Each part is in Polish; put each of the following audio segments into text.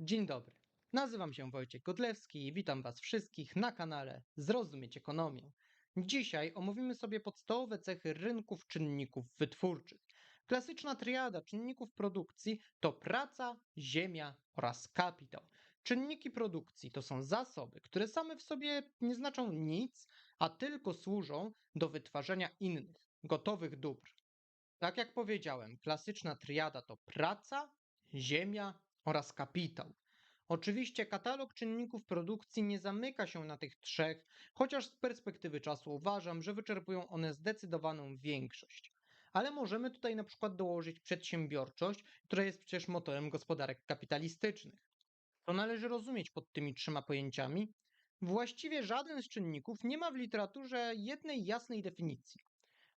Dzień dobry. Nazywam się Wojciech Godlewski i witam Was wszystkich na kanale Zrozumieć Ekonomię. Dzisiaj omówimy sobie podstawowe cechy rynków czynników wytwórczych. Klasyczna triada czynników produkcji to praca, ziemia oraz kapitał. Czynniki produkcji to są zasoby, które same w sobie nie znaczą nic, a tylko służą do wytwarzania innych, gotowych dóbr. Tak jak powiedziałem, klasyczna triada to praca, ziemia oraz kapitał. Oczywiście katalog czynników produkcji nie zamyka się na tych trzech, chociaż z perspektywy czasu uważam, że wyczerpują one zdecydowaną większość. Ale możemy tutaj na przykład dołożyć przedsiębiorczość, która jest przecież motorem gospodarek kapitalistycznych. Co należy rozumieć pod tymi trzema pojęciami? Właściwie żaden z czynników nie ma w literaturze jednej jasnej definicji.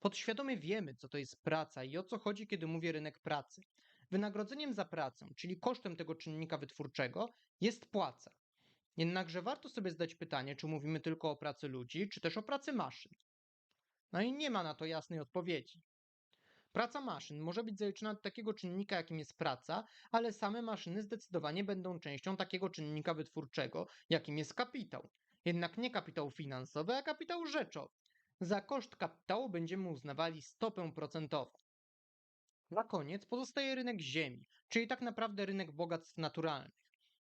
Podświadomie wiemy, co to jest praca i o co chodzi, kiedy mówię rynek pracy. Wynagrodzeniem za pracę, czyli kosztem tego czynnika wytwórczego, jest płaca. Jednakże warto sobie zadać pytanie, czy mówimy tylko o pracy ludzi, czy też o pracy maszyn. No i nie ma na to jasnej odpowiedzi. Praca maszyn może być zaliczona do takiego czynnika, jakim jest praca, ale same maszyny zdecydowanie będą częścią takiego czynnika wytwórczego, jakim jest kapitał. Jednak nie kapitał finansowy, a kapitał rzeczowy. Za koszt kapitału będziemy uznawali stopę procentową. Na koniec pozostaje rynek ziemi, czyli tak naprawdę rynek bogactw naturalnych.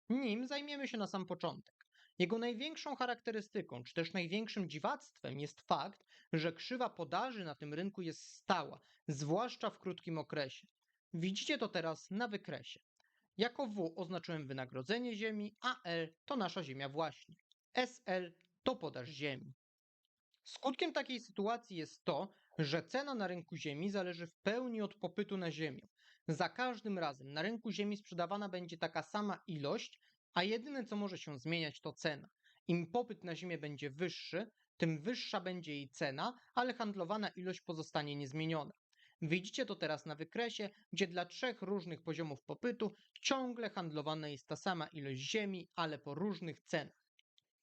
Nim zajmiemy się na sam początek. Jego największą charakterystyką, czy też największym dziwactwem jest fakt, że krzywa podaży na tym rynku jest stała, zwłaszcza w krótkim okresie. Widzicie to teraz na wykresie. Jako W oznaczyłem wynagrodzenie ziemi, a L to nasza ziemia właśnie. SL to podaż ziemi. Skutkiem takiej sytuacji jest to, że cena na rynku ziemi zależy w pełni od popytu na ziemię. Za każdym razem na rynku ziemi sprzedawana będzie taka sama ilość, a jedyne co może się zmieniać to cena. Im popyt na ziemię będzie wyższy, tym wyższa będzie jej cena, ale handlowana ilość pozostanie niezmieniona. Widzicie to teraz na wykresie, gdzie dla trzech różnych poziomów popytu ciągle handlowana jest ta sama ilość ziemi, ale po różnych cenach.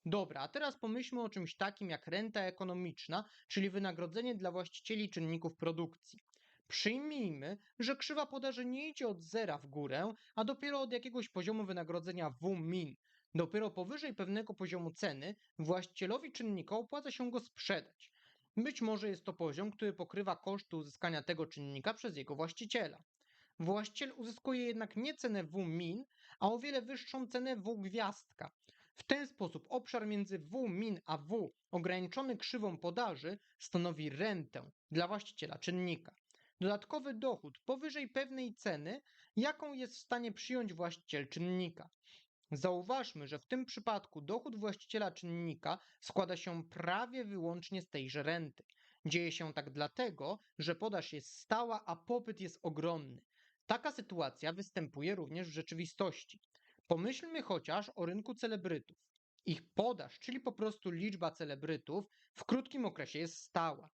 Dobra, a teraz pomyślmy o czymś takim jak renta ekonomiczna, czyli wynagrodzenie dla właścicieli czynników produkcji. Przyjmijmy, że krzywa podaży nie idzie od zera w górę, a dopiero od jakiegoś poziomu wynagrodzenia W-min. Dopiero powyżej pewnego poziomu ceny właścicielowi czynnika opłaca się go sprzedać. Być może jest to poziom, który pokrywa koszty uzyskania tego czynnika przez jego właściciela. Właściciel uzyskuje jednak nie cenę W-min, a o wiele wyższą cenę W-gwiazdka. W ten sposób obszar między W-min a W ograniczony krzywą podaży stanowi rentę dla właściciela czynnika. Dodatkowy dochód powyżej pewnej ceny, jaką jest w stanie przyjąć właściciel czynnika. Zauważmy, że w tym przypadku dochód właściciela czynnika składa się prawie wyłącznie z tejże renty. Dzieje się tak dlatego, że podaż jest stała, a popyt jest ogromny. Taka sytuacja występuje również w rzeczywistości. Pomyślmy chociaż o rynku celebrytów. Ich podaż, czyli po prostu liczba celebrytów, w krótkim okresie jest stała.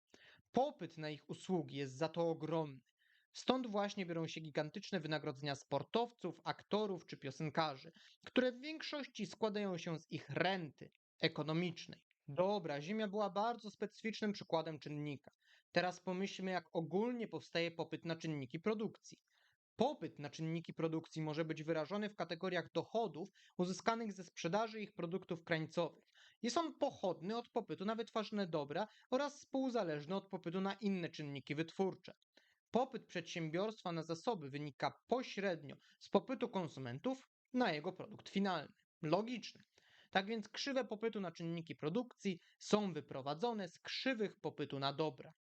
Popyt na ich usługi jest za to ogromny. Stąd właśnie biorą się gigantyczne wynagrodzenia sportowców, aktorów czy piosenkarzy, które w większości składają się z ich renty ekonomicznej. Dobra, Ziemia była bardzo specyficznym przykładem czynnika. Teraz pomyślmy, jak ogólnie powstaje popyt na czynniki produkcji. Popyt na czynniki produkcji może być wyrażony w kategoriach dochodów uzyskanych ze sprzedaży ich produktów krańcowych. Jest on pochodny od popytu na wytwarzane dobra oraz współzależny od popytu na inne czynniki wytwórcze. Popyt przedsiębiorstwa na zasoby wynika pośrednio z popytu konsumentów na jego produkt finalny. Logiczne. Tak więc krzywe popytu na czynniki produkcji są wyprowadzone z krzywych popytu na dobra.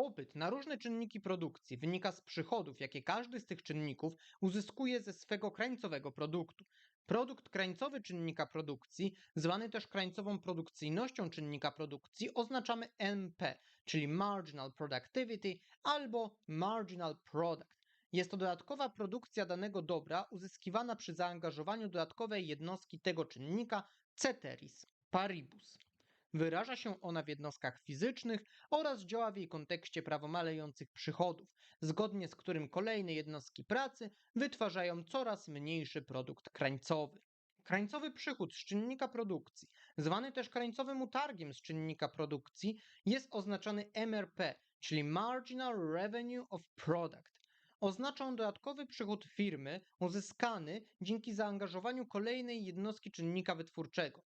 Popyt na różne czynniki produkcji wynika z przychodów, jakie każdy z tych czynników uzyskuje ze swego krańcowego produktu. Produkt krańcowy czynnika produkcji, zwany też krańcową produkcyjnością czynnika produkcji, oznaczamy MP, czyli Marginal Productivity albo Marginal Product. Jest to dodatkowa produkcja danego dobra uzyskiwana przy zaangażowaniu dodatkowej jednostki tego czynnika ceteris paribus. Wyraża się ona w jednostkach fizycznych oraz działa w jej kontekście prawo malejących przychodów, zgodnie z którym kolejne jednostki pracy wytwarzają coraz mniejszy produkt krańcowy. Krańcowy przychód z czynnika produkcji, zwany też krańcowym utargiem z czynnika produkcji, jest oznaczany MRP, czyli Marginal Revenue of Product. oznacza on dodatkowy przychód firmy uzyskany dzięki zaangażowaniu kolejnej jednostki czynnika wytwórczego.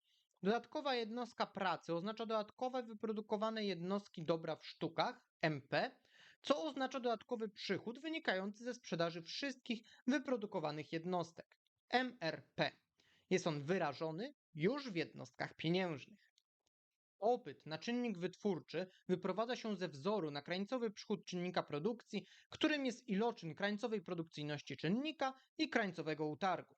Dodatkowa jednostka pracy oznacza dodatkowe wyprodukowane jednostki dobra w sztukach MP, co oznacza dodatkowy przychód wynikający ze sprzedaży wszystkich wyprodukowanych jednostek MRP. Jest on wyrażony już w jednostkach pieniężnych. Popyt na czynnik wytwórczy wyprowadza się ze wzoru na krańcowy przychód czynnika produkcji, którym jest iloczyn krańcowej produkcyjności czynnika i krańcowego utargu.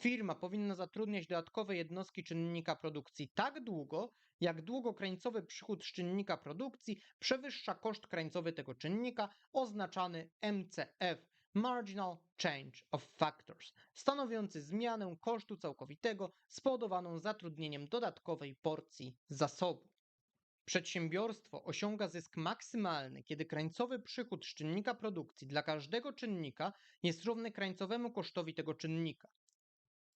Firma powinna zatrudniać dodatkowe jednostki czynnika produkcji tak długo, jak długo krańcowy przychód z czynnika produkcji przewyższa koszt krańcowy tego czynnika, oznaczany MCF Marginal Change of Factors, stanowiący zmianę kosztu całkowitego spowodowaną zatrudnieniem dodatkowej porcji zasobu. Przedsiębiorstwo osiąga zysk maksymalny, kiedy krańcowy przychód z czynnika produkcji dla każdego czynnika jest równy krańcowemu kosztowi tego czynnika.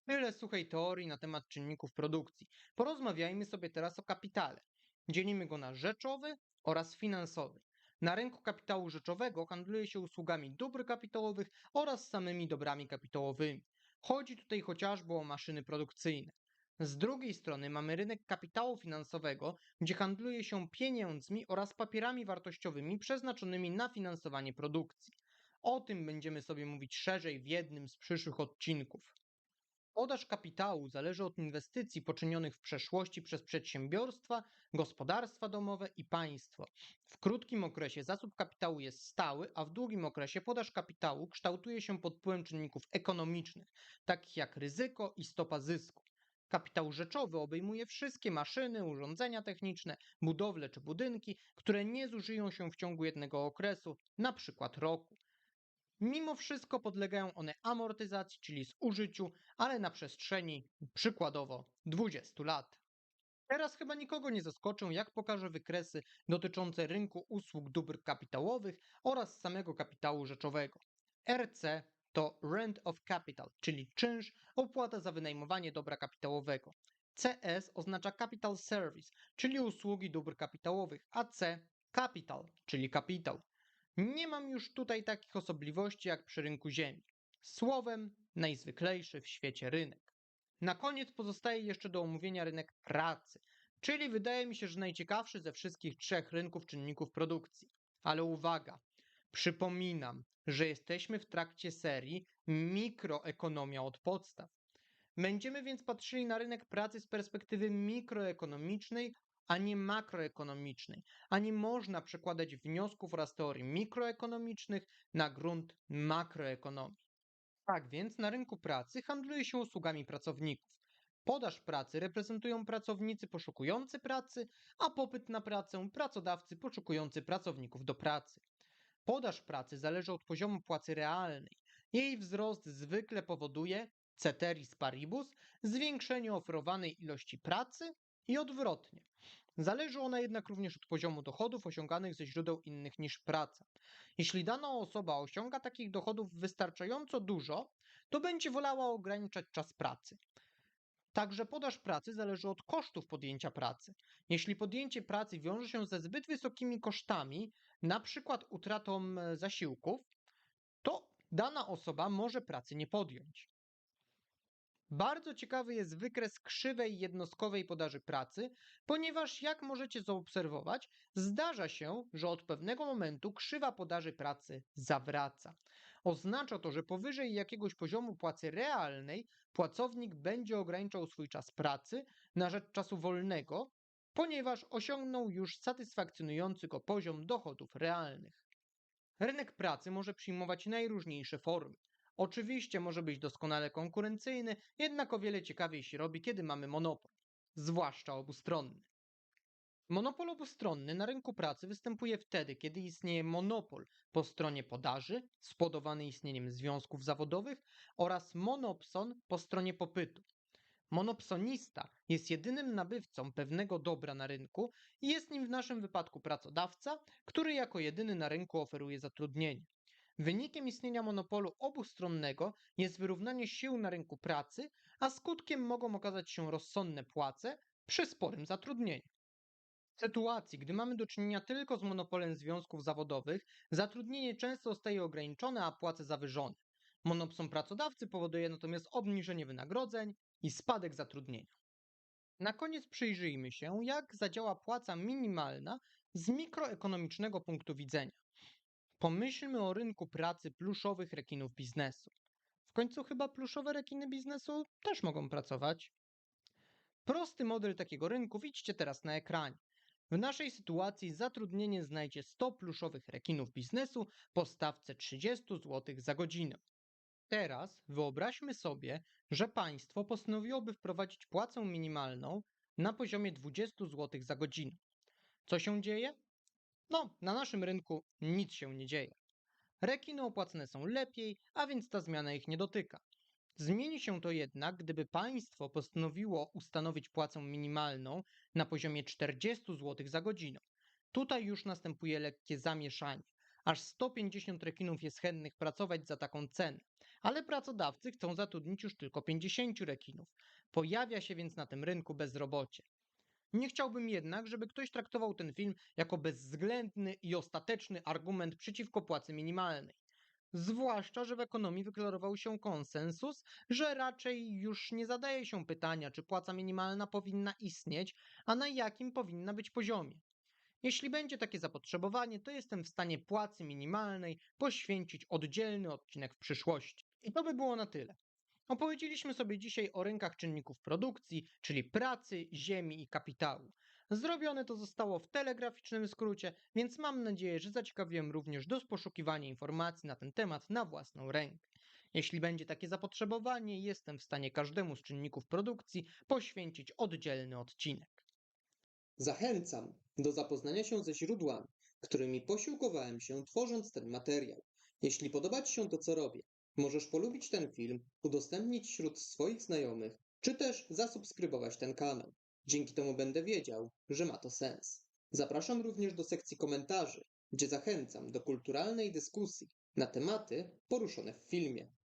Tyle suchej teorii na temat czynników produkcji. Porozmawiajmy sobie teraz o kapitale. Dzielimy go na rzeczowy oraz finansowy. Na rynku kapitału rzeczowego handluje się usługami dóbr kapitałowych oraz samymi dobrami kapitałowymi. Chodzi tutaj chociażby o maszyny produkcyjne. Z drugiej strony mamy rynek kapitału finansowego, gdzie handluje się pieniędzmi oraz papierami wartościowymi przeznaczonymi na finansowanie produkcji. O tym będziemy sobie mówić szerzej w jednym z przyszłych odcinków. Podaż kapitału zależy od inwestycji poczynionych w przeszłości przez przedsiębiorstwa, gospodarstwa domowe i państwo. W krótkim okresie zasób kapitału jest stały, a w długim okresie podaż kapitału kształtuje się pod wpływem czynników ekonomicznych, takich jak ryzyko i stopa zysku. Kapitał rzeczowy obejmuje wszystkie maszyny, urządzenia techniczne, budowle czy budynki, które nie zużyją się w ciągu jednego okresu, przykład roku. Mimo wszystko podlegają one amortyzacji, czyli zużyciu, ale na przestrzeni przykładowo 20 lat. Teraz chyba nikogo nie zaskoczę, jak pokażę wykresy dotyczące rynku usług dóbr kapitałowych oraz samego kapitału rzeczowego. RC to Rent of Capital, czyli czynsz, opłata za wynajmowanie dobra kapitałowego. CS oznacza Capital Service, czyli usługi dóbr kapitałowych, a C Capital, czyli kapitał. Nie mam już tutaj takich osobliwości jak przy rynku ziemi. Słowem, najzwyklejszy w świecie rynek. Na koniec pozostaje jeszcze do omówienia rynek pracy, czyli wydaje mi się, że najciekawszy ze wszystkich trzech rynków czynników produkcji. Ale uwaga, przypominam, że jesteśmy w trakcie serii Mikroekonomia od podstaw. Będziemy więc patrzyli na rynek pracy z perspektywy mikroekonomicznej a nie makroekonomicznej, a nie można przekładać wniosków oraz teorii mikroekonomicznych na grunt makroekonomii. Tak więc na rynku pracy handluje się usługami pracowników. Podaż pracy reprezentują pracownicy poszukujący pracy, a popyt na pracę pracodawcy poszukujący pracowników do pracy. Podaż pracy zależy od poziomu płacy realnej. Jej wzrost zwykle powoduje, ceteris paribus, zwiększenie oferowanej ilości pracy i odwrotnie. Zależy ona jednak również od poziomu dochodów osiąganych ze źródeł innych niż praca. Jeśli dana osoba osiąga takich dochodów wystarczająco dużo, to będzie wolała ograniczać czas pracy. Także podaż pracy zależy od kosztów podjęcia pracy. Jeśli podjęcie pracy wiąże się ze zbyt wysokimi kosztami, przykład utratą e, zasiłków, to dana osoba może pracy nie podjąć. Bardzo ciekawy jest wykres krzywej jednostkowej podaży pracy, ponieważ jak możecie zaobserwować, zdarza się, że od pewnego momentu krzywa podaży pracy zawraca. Oznacza to, że powyżej jakiegoś poziomu płacy realnej pracownik będzie ograniczał swój czas pracy na rzecz czasu wolnego, ponieważ osiągnął już satysfakcjonujący go poziom dochodów realnych. Rynek pracy może przyjmować najróżniejsze formy. Oczywiście może być doskonale konkurencyjny, jednak o wiele ciekawiej się robi, kiedy mamy monopol, zwłaszcza obustronny. Monopol obustronny na rynku pracy występuje wtedy, kiedy istnieje monopol po stronie podaży, spowodowany istnieniem związków zawodowych, oraz monopson po stronie popytu. Monopsonista jest jedynym nabywcą pewnego dobra na rynku i jest nim w naszym wypadku pracodawca, który jako jedyny na rynku oferuje zatrudnienie. Wynikiem istnienia monopolu obustronnego jest wyrównanie sił na rynku pracy, a skutkiem mogą okazać się rozsądne płace przy sporym zatrudnieniu. W sytuacji, gdy mamy do czynienia tylko z monopolem związków zawodowych, zatrudnienie często zostaje ograniczone, a płace zawyżone. Monopson pracodawcy powoduje natomiast obniżenie wynagrodzeń i spadek zatrudnienia. Na koniec przyjrzyjmy się, jak zadziała płaca minimalna z mikroekonomicznego punktu widzenia. Pomyślmy o rynku pracy pluszowych rekinów biznesu. W końcu chyba pluszowe rekiny biznesu też mogą pracować. Prosty model takiego rynku widzicie teraz na ekranie. W naszej sytuacji zatrudnienie znajdzie 100 pluszowych rekinów biznesu po stawce 30 zł za godzinę. Teraz wyobraźmy sobie, że państwo postanowiłoby wprowadzić płacę minimalną na poziomie 20 zł za godzinę. Co się dzieje? No, na naszym rynku nic się nie dzieje. Rekiny opłacane są lepiej, a więc ta zmiana ich nie dotyka. Zmieni się to jednak, gdyby państwo postanowiło ustanowić płacę minimalną na poziomie 40 zł za godzinę. Tutaj już następuje lekkie zamieszanie. Aż 150 rekinów jest chętnych pracować za taką cenę, ale pracodawcy chcą zatrudnić już tylko 50 rekinów. Pojawia się więc na tym rynku bezrobocie. Nie chciałbym jednak, żeby ktoś traktował ten film jako bezwzględny i ostateczny argument przeciwko płacy minimalnej. Zwłaszcza, że w ekonomii wyklarował się konsensus, że raczej już nie zadaje się pytania, czy płaca minimalna powinna istnieć, a na jakim powinna być poziomie. Jeśli będzie takie zapotrzebowanie, to jestem w stanie płacy minimalnej poświęcić oddzielny odcinek w przyszłości. I to by było na tyle. Opowiedzieliśmy sobie dzisiaj o rynkach czynników produkcji, czyli pracy, ziemi i kapitału. Zrobione to zostało w telegraficznym skrócie, więc mam nadzieję, że zaciekawiłem również do poszukiwania informacji na ten temat na własną rękę. Jeśli będzie takie zapotrzebowanie, jestem w stanie każdemu z czynników produkcji poświęcić oddzielny odcinek. Zachęcam do zapoznania się ze źródłami, którymi posiłkowałem się tworząc ten materiał. Jeśli podoba Ci się to, co robię, możesz polubić ten film, udostępnić wśród swoich znajomych, czy też zasubskrybować ten kanał. Dzięki temu będę wiedział, że ma to sens. Zapraszam również do sekcji komentarzy, gdzie zachęcam do kulturalnej dyskusji na tematy poruszone w filmie.